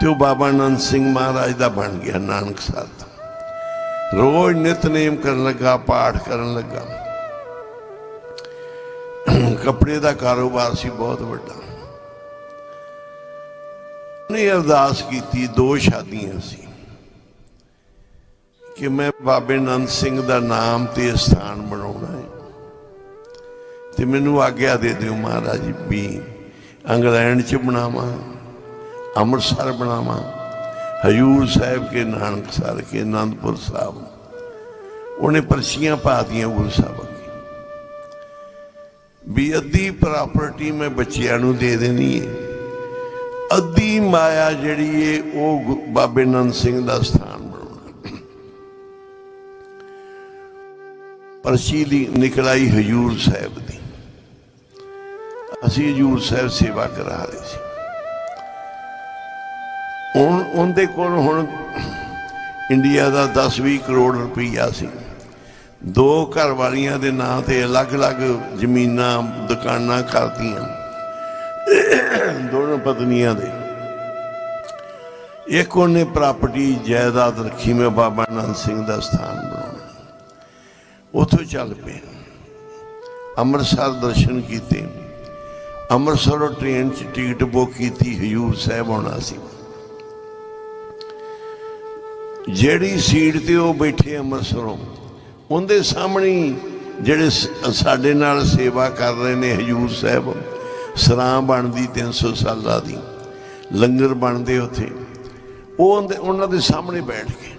ਤੇ ਉਹ ਬਾਬਾ ਆਨੰਦ ਸਿੰਘ ਮਹਾਰਾਜ ਦਾ ਬਣ ਗਿਆ ਨਾਨਕਸਰ ਦਾ। ਰੋਜ਼ ਨਿਤਨੇਮ ਕਰਨ ਲੱਗਾ, ਪਾਠ ਕਰਨ ਲੱਗਾ। ਕੱਪੜੇ ਦਾ ਕਾਰੋਬਾਰ ਸੀ ਬਹੁਤ ਵੱਡਾ। ਨੇ ਅਰਦਾਸ ਕੀਤੀ, ਦੋ ਸ਼ਾਦੀਆਂ ਸੀ। ਕਿ ਮੈਂ ਬਾਬੇ ਨੰਦ ਸਿੰਘ ਦਾ ਨਾਮ ਤੇ ਸਥਾਨ ਬਣਾਉਣਾ ਹੈ। ਤੇ ਮੈਨੂੰ ਆਗਿਆ ਦੇ ਦਿਓ ਮਹਾਰਾਜ, ਵੀ ਅੰਗਲੈਂਡ ਚ ਬਣਾਵਾਂ। ਅੰਮ੍ਰਿਤਸਰ ਬਣਾਵਾਂ। ਹਜੂਰ ਸਾਹਿਬ ਕੇ ਨਾਨਕਸਰ ਕੇ ਆਨੰਦਪੁਰ ਸਾਹਿਬ। ਉਹਨੇ ਪਰਚੀਆਂ ਪਾਤੀਆਂ ਗੁਰੂ ਸਾਹਿਬ ਅੱਗੇ। ਵੀ ਅੱਧੀ ਪ੍ਰਾਪਰਟੀ ਮੈਂ ਬੱਚਿਆਂ ਨੂੰ ਦੇ ਦੇਣੀ ਹੈ ਅੱਧੀ ਮਾਇਆ ਜਿਹੜੀ ਏ, ਉਹ ਗੁ- ਬਾਬੇ ਨੰਦ ਸਿੰਘ ਦਾ ਸਥਾਨ ਬਣਾਉਣਾ। ਪਰਚੀ ਦੀ ਨਿਕਲਾਈ ਹਜੂਰ ਸਾਹਿਬ ਦੀ। ਅਸੀਂ ਹਜੂਰ ਸਾਹਿਬ ਸੇਵਾ ਕਰਾ ਰਹੇ ਸੀ। ਹੁਣ ਉਹਦੇ ਕੋਲ ਹੁਣ ਇੰਡੀਆ ਦਾ 10-20 ਕਰੋੜ ਰੁਪਈਆ ਸੀ। ਦੋ ਘਰ ਵਾਲੀਆਂ ਦੇ ਨਾਂ ਤੇ ਅਲੱਗ-ਅਲੱਗ ਜ਼ਮੀਨਾਂ, ਦੁਕਾਨਾਂ ਕਰਤੀਆਂ। ਦੋਨੋਂ ਪਤਨੀਆਂ ਦੇ। ਇੱਕ ਉਹਨੇ ਪ੍ਰਾਪਰਟੀ ਜਾਇਦਾਦ ਰੱਖੀ, ਮੈਂ ਬਾਬਾ ਨੰਦ ਸਿੰਘ ਦਾ ਸਥਾਨ ਬਣਾਉਣਾ। ਉਥੋਂ ਚੱਲ ਪਏ ਅੰਮ੍ਰਿਤਸਰ ਦਰਸ਼ਨ ਕੀਤੇ। ਅੰਮ੍ਰਿਤਸਰੋਂ ਟ੍ਰੇਨ 'ਚ ਟਿਕਟ ਬੁੱਕ ਕੀਤੀ, ਹਜੂਰ ਸਾਹਿਬ ਆਉਣਾ ਸੀ। ਜਿਹੜੀ ਸੀਟ ਤੇ ਉਹ ਬੈਠੇ ਅੰਮ੍ਰਿਤਸਰੋਂ, ਉਹਦੇ ਸਾਹਮਣੇ ਜਿਹੜੇ ਸ- ਸਾਡੇ ਨਾਲ ਸੇਵਾ ਕਰ ਰਹੇ ਨੇ ਹਜੂਰ ਸਾਹਿਬ, ਸਰਾਂ ਬਣਦੀ 300 ਸਾਲਾਂ ਦੀ, ਲੰਗਰ ਬਣਦੇ ਉੱਥੇ। ਉਹ ਉਹਦੇ- ਉਹਨਾਂ ਦੇ ਸਾਹਮਣੇ ਬੈਠ ਕੇ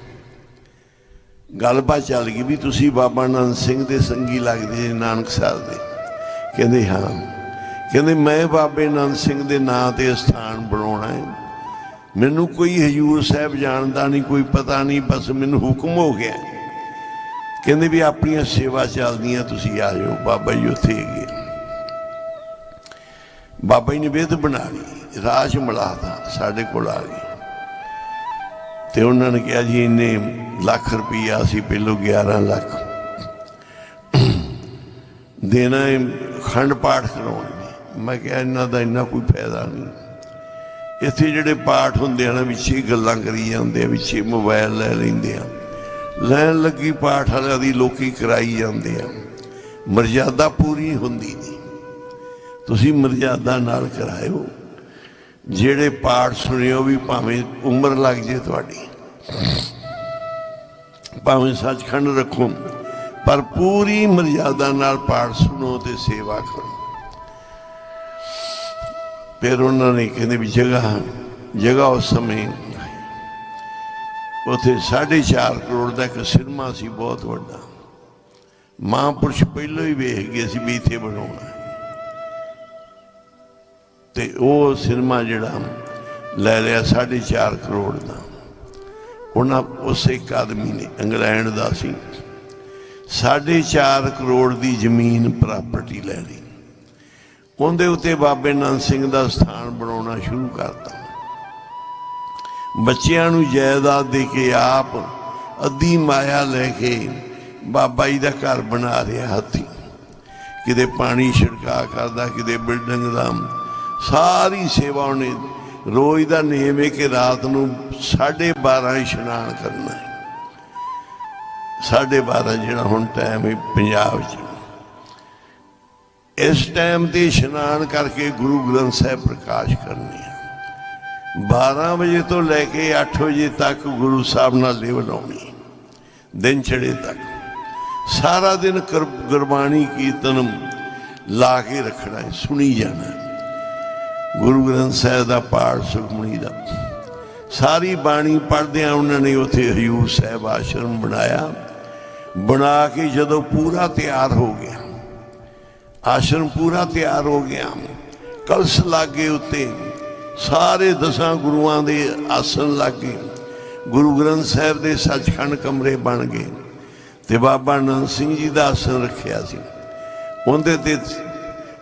ਗੱਲਬਾਤ ਚੱਲ ਗਈ ਵੀ ਤੁਸੀਂ ਬਾਬਾ ਨੰਦ ਸਿੰਘ ਦੇ ਸੰਗੀ ਲੱਗਦੇ ਜੀ ਨਾਨਕ ਸਾਹਿਬ ਦੇ। ਕਹਿੰਦੇ ਹਾਂ। ਕਹਿੰਦੇ ਮੈਂ ਬਾਬੇ ਨੰਦ ਸਿੰਘ ਦੇ ਨਾਂ ਤੇ ਸਥਾਨ ਬਣਾਉਣਾ ਹੈ। ਮੈਨੂੰ ਕੋਈ ਹਜੂਰ ਸਾਹਿਬ ਜਾਣਦਾ ਨਹੀਂ, ਕੋਈ ਪਤਾ ਨਹੀਂ, ਬਸ ਮੈਨੂੰ ਹੁਕਮ ਹੋ ਗਿਆ। ਕਹਿੰਦੇ ਵੀ ਆਪਣੀਆਂ ਸੇਵਾ ਚੱਲਦੀਆਂ, ਤੁਸੀਂ ਆ ਜਾਓ, ਬਾਬਾ ਜੀ ਉੱਥੇ ਗਏ ਬਾਬਾ ਜੀ ਨੇ ਵਿਧ ਬਣਾ ਲਈ, ਰਾਜ ਮਲਾਦਾ ਸਾਡੇ ਕੋਲ ਆ ਗਈ ਤੇ ਉਹਨਾਂ ਨੇ ਕਿਹਾ ਜੀ, ਇੰਨੇ ਲੱਖ ਰੁਪਈਆ ਸੀ, ਪਹਿਲੋਂ 11 ਲੱਖ। ਦੇਣਾ ਹੈ, ਖੰਡ ਪਾਠ ਕਰਾਉਣੇ ਨੇ ਮੈਂ ਕਿਹਾ, ਇਹਨਾਂ ਦਾ ਇੰਨਾ ਕੋਈ ਫਾਇਦਾ ਨਹੀਂ। ਇੱਥੇ ਜਿਹੜੇ ਪਾਠ ਹੁੰਦੇ ਆ ਨਾ ਵਿੱਚੇ ਗੱਲਾਂ ਕਰੀ ਜਾਂਦੇ ਆ ਵਿੱਚੇ ਮੋਬਾਈਲ ਲੈ ਲੈਂਦੇ ਆ। ਲੈਣ ਲੱਗੀ ਪਾਠ ਵਾਲਿਆਂ ਦੀ ਲੋਕੀ ਕਰਾਈ ਜਾਂਦੇ ਆ। ਮਰਜ਼ਾਦਾ ਪੂਰੀ ਹੁੰਦੀ ਨਹੀਂ। ਤੁਸੀਂ ਮਰਜ਼ਾਦਾ ਨਾਲ ਕਰਾਇਓ। ਜਿਹੜੇ ਪਾਠ ਸੁਣਿਓ ਵੀ ਭਾਵੇਂ ਉਮਰ ਲੱਗ ਜੇ ਤੁਹਾਡੀ, ਭਾਵੇਂ ਸੱਚਖੰਡ ਰੱਖੋ, ਪਰ ਪੂਰੀ ਮਰਜ਼ਾਦਾ ਨਾਲ ਪਾਠ ਸੁਣੋ ਤੇ ਸੇਵਾ ਕਰੋ। ਫਿਰ ਉਹਨਾਂ ਨੇ ਕਹਿੰਦੇ ਵੀ ਜਗ੍ਹਾ ਜਗ੍ਹਾ ਉਸ ਸਮੇਂ ਉਥੇ 4.5 ਕਰੋੜ ਦਾ ਇੱਕ ਸਿਨੇਮਾ ਸੀ ਬਹੁਤ ਵੱਡਾ। ਮਹਾਂਪੁਰਸ਼ ਪਹਿਲਾਂ ਹੀ ਵੇਖ ਗਏ ਸੀ ਵੀ ਇੱਥੇ ਬਣਾਉਣਾ। ਹੈ। ਤੇ ਉਹ ਸਿਨੇਮਾ ਜਿਹੜਾ ਲੈ ਲਿਆ 4.5 ਕਰੋੜ ਦਾ। ਉਹਨਾਂ ਉਸ ਇੱਕ ਆਦਮੀ ਨੇ, ਇੰਗਲੈਂਡ ਦਾ ਸੀ। 4.5 ਕਰੋੜ ਦੀ ਜ਼ਮੀਨ ਪ੍ਰਾਪਰਟੀ ਲੈ ਲਈ। ਉਹਦੇ ਉੱਤੇ ਬਾਬੇ ਨੰਦ ਸਿੰਘ ਦਾ ਸਥਾਨ ਬਣਾਉਣਾ ਸ਼ੁਰੂ ਕਰਤਾ। ਬੱਚਿਆਂ ਨੂੰ ਜਾਇਦਾਦ ਦੇ ਕੇ ਆਪ ਅੱਧੀ ਮਾਇਆ ਲੈ ਕੇ ਬਾਬਾ ਜੀ ਦਾ ਘਰ ਬਣਾ ਰਿਹਾ ਹੱਥੀ। ਕਿਤੇ ਪਾਣੀ ਛਿੜਕਾ ਕਰਦਾ, ਕਿਤੇ ਬਿਲਡਿੰਗ ਦਾ। ਸਾਰੀ ਸੇਵਾ ਉਹਨੇ ਰੋਜ਼ ਦਾ ਨਿਯਮ ਹੈ ਕਿ ਰਾਤ ਨੂੰ 12:30 ਇਸ਼ਨਾਨ ਕਰਨਾ। ਹੈ 12:30 ਜਿਹੜਾ ਹੁਣ ਟਾਈਮ ਹੈ, ਪੰਜਾਬ 'ਚ। ਇਸ ਟਾਈਮ ਤੇ ਇਸ਼ਨਾਨ ਕਰਕੇ ਗੁਰੂ ਗ੍ਰੰਥ ਸਾਹਿਬ ਪ੍ਰਕਾਸ਼ ਕਰਨੀ ਆ 12 ਵਜੇ ਤੋਂ ਲੈ ਕੇ 8 ਵਜੇ ਤੱਕ ਗੁਰੂ ਸਾਹਿਬ ਨਾਲ ਲੇਵ ਲਾਉਣੀ ਦਿਨ ਚੜੇ ਤੱਕ। ਸਾਰਾ ਦਿਨ ਕਰ- ਗੁਰਬਾਣੀ ਕੀਰਤਨ ਲਾ ਕੇ ਰੱਖਣਾ ਹੈ, ਸੁਣੀ ਜਾਣਾ ਗੁਰੂ ਗ੍ਰੰਥ ਸਾਹਿਬ ਦਾ ਪਾਠ ਸੁਖਮਣੀ ਦਾ। ਸਾਰੀ ਬਾਣੀ ਪੜ੍ਹਦਿਆਂ ਉਹਨਾਂ ਨੇ ਉੱਥੇ ਹਜੂਰ ਸਾਹਿਬ ਆਸ਼ਰਮ ਬਣਾਇਆ। ਬਣਾ ਕੇ ਜਦੋਂ ਪੂਰਾ ਤਿਆਰ ਹੋ ਗਿਆ ਆਸ਼ਰਮ ਪੂਰਾ ਤਿਆਰ ਹੋ ਗਿਆ। ਕਲਸ਼ ਲਾਗੇ ਉੱਤੇ ਸਾਰੇ ਦਸਾਂ ਗੁਰੂਆਂ ਦੇ ਆਸਣ ਲੱਗੇ ਗੁਰੂ ਗ੍ਰੰਥ ਸਾਹਿਬ ਦੇ ਸੱਚਖੰਡ ਕਮਰੇ ਬਣ ਗਏ ਤੇ ਬਾਬਾ ਨੰਦ ਸਿੰਘ ਜੀ ਦਾ ਆਸਣ ਰੱਖਿਆ ਸੀ। ਉਹਦੇ ਤੇ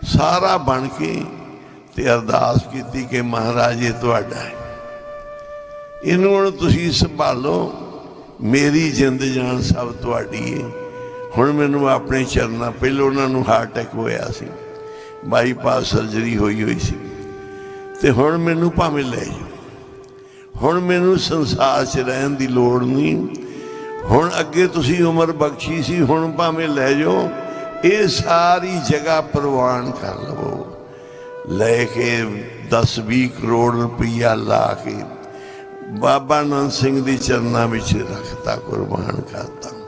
ਸਾਰਾ ਬਣ ਕੇ ਤੇ ਅਰਦਾਸ ਕੀਤੀ ਕਿ ਮਹਾਰਾਜ ਇਹ ਤੁਹਾਡਾ ਹੈ। ਇਹਨੂੰ ਹੁਣ ਤੁਸੀਂ ਸੰਭਾਲੋ। ਮੇਰੀ ਜਿੰਦ ਜਾਨ ਸਭ ਤੁਹਾਡੀ ਹੈ ਹੁਣ ਮੈਨੂੰ ਆਪਣੇ ਚਰਨਾਂ ਪਹਿਲਾਂ ਉਹਨਾਂ ਨੂੰ ਹਾਰਟ ਅਟੈਕ ਹੋਇਆ ਸੀ। ਬਾਈਪਾਸ ਸਰਜਰੀ ਹੋਈ ਹੋਈ ਸੀ। ਤੇ ਹੁਣ ਮੈਨੂੰ ਭਾਵੇਂ ਲੈ ਜਾਓ। ਹੁਣ ਮੈਨੂੰ ਸੰਸਾਰ 'ਚ ਰਹਿਣ ਦੀ ਲੋੜ ਨਹੀਂ। ਹੁਣ ਅੱਗੇ ਤੁਸੀਂ ਉਮਰ ਬਖਸ਼ੀ ਸੀ, ਹੁਣ ਭਾਵੇਂ ਲੈ ਜਾਓ, ਇਹ ਸਾਰੀ ਜਗ੍ਹਾ ਪ੍ਰਵਾਨ ਕਰ ਲਵੋ। ਲੈ ਕੇ 10-20 ਕਰੋੜ ਰੁਪਈਆ ਲਾ ਕੇ ਬਾਬਾ ਨੰਦ ਸਿੰਘ ਦੀ ਚਰਨਾਂ ਵਿੱਚ ਰੱਖਤਾ, ਕੁਰਬਾਨ ਕਰਤਾ।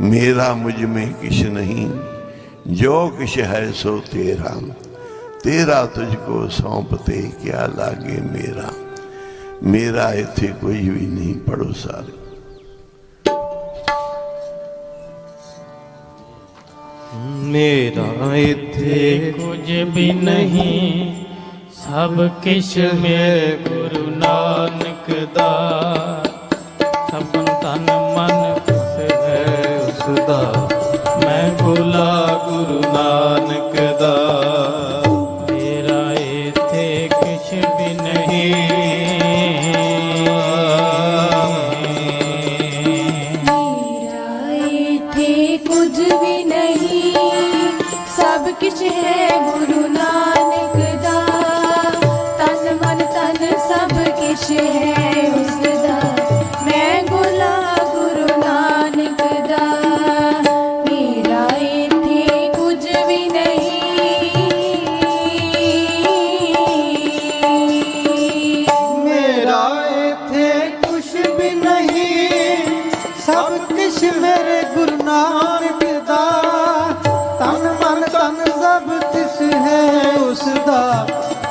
मेरा मुझमें किश नहीं? जो किश है सो तेरा। तेरा तुझको सौंपते क्या लागे मेरा? मेरा इतने कोई भी नहीं पढ़ो सारे। मेरा इतने कुछ भी नहीं। सब किश में गुरु नानक दा। ਦਾ, ਮੈਂ ਭੁਲਾ ਗੁਰੂ ਨਾਨਕ ਦਾ। ਮੇਰਾ ਇੱਥੇ ਕਿਛ ਵੀ ਨਹੀਂ। ਮੇਰਾ ਇੱਥੇ ਕੁਝ ਵੀ ਨਹੀਂ, ਸਭ ਕੁਝ ਹੈ ਗੁਰੂ ਨਾਨਕ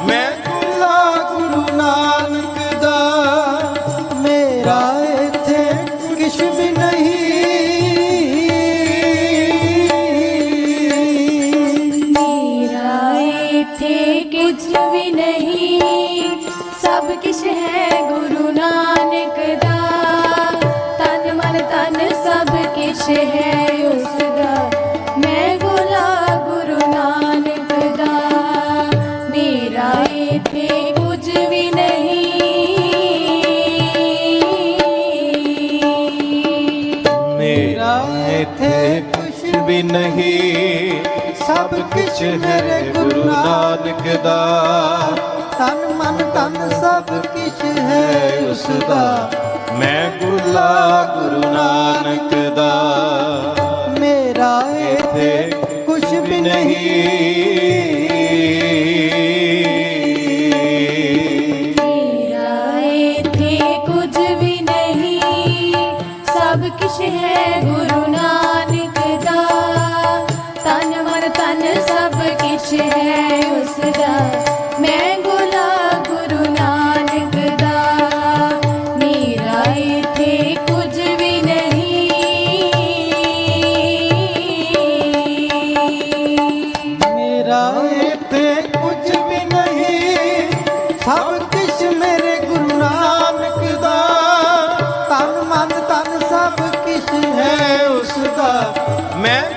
ਮੈਂ ਗੁਲਾ ਗੁਰੂ ਨਾਨਕ ਦਾ ਮੇਰਾ ਇੱਥੇ ਕੁਛ ਵੀ ਨਹੀਂ ਮੇਰਾ ਇੱਥੇ ਕੁਝ ਵੀ ਨਹੀਂ। ਸਭ ਕੁਝ ਹੈ ਗੁਰੂ ਨਾਨਕ ਦਾ। ਤਨ ਮਨ ਤਨ ਸਭ ਕੁਝ ਹੈ ਉਸ ਨਹੀਂ। ਸਭ ਕੁਛ ਹੈ ਗੁਰੂ ਨਾਨਕ ਦਾ। ਤਨ ਮਨ ਤਨ ਸਭ ਕੁਛ ਹੈ ਉਸ ਦਾ। ਮੈਂ ਗੁਲਾ ਗੁਰੂ ਨਾਨਕ ਦਾ। ਮੇਰਾ ਇੱਥੇ ਕੁਛ ਵੀ ਨਹੀਂ। ਮੇਰਾ ਇੱਥੇ ਕੁਝ ਵੀ ਨਹੀਂ। ਸਭ ਕੁਝ ਹੈ ਉਸ ਦਾ ਮੈਂ